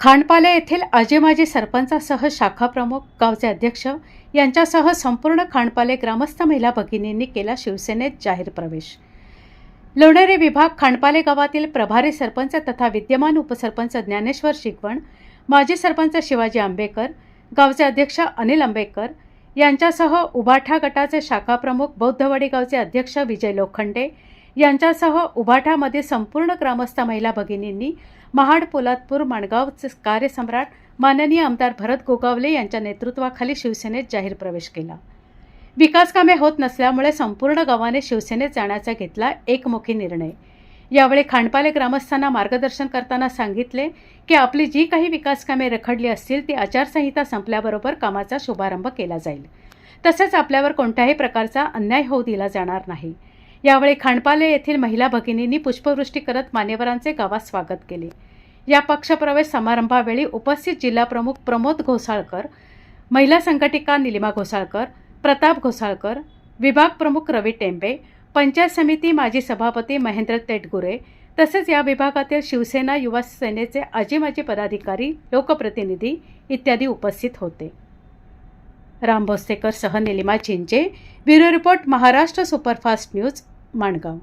खांडपाले येथील आजी माजी सरपंचासह शाखाप्रमुख गावचे अध्यक्ष यांच्यासह संपूर्ण खांडपाले ग्रामस्थ महिला भगिनींनी केला शिवसेनेत जाहीर प्रवेश. लोणेरे विभाग खांडपाले गावातील प्रभारी सरपंच तथा विद्यमान उपसरपंच ज्ञानेश्वर शिकवण माजी सरपंच शिवाजी आंबेकर गावचे अध्यक्ष अनिल आंबेकर यांच्यासह उभाठा गटाचे शाखाप्रमुख बौद्धवाडी गावचे अध्यक्ष विजय लोखंडे यांच्यासह उभाठामध्ये संपूर्ण ग्रामस्थ महिला भगिनींनी महाड पोलादपूर माणगावचे कार्यसम्राट माननीय आमदार भरत गोगावले यांच्या नेतृत्वाखाली शिवसेनेत जाहीर प्रवेश केला. विकासकामे होत नसल्यामुळे संपूर्ण गावाने शिवसेनेत जाण्याचा घेतला एकमुखी निर्णय. यावेळी खांडपाले ग्रामस्थांना मार्गदर्शन करताना सांगितले की आपली जी काही विकासकामे रखडली असतील ती आचारसंहिता संपल्याबरोबर कामाचा शुभारंभ केला जाईल. तसेच आपल्यावर कोणत्याही प्रकारचा अन्याय होऊ दिला जाणार नाही. यावेळी खांडपाले येथील महिला भगिनींनी पुष्पवृष्टी करत मान्यवरांचे गावात स्वागत केले. या पक्षप्रवेश समारंभावेळी उपस्थित जिल्हाप्रमुख प्रमोद घोसाळकर महिला संघटिका निलिमा घोसाळकर प्रताप घोसाळकर विभाग प्रमुख रवी टेंबे पंचायत समिती माजी सभापती महेंद्र तेटगुरे तसेच या विभागातील शिवसेना युवा सेनेचे आजी माजी पदाधिकारी लोकप्रतिनिधी इत्यादी उपस्थित होते. राम भोसलेकर सह Nilima Chinche bureau report Maharashtra superfast news Mangaon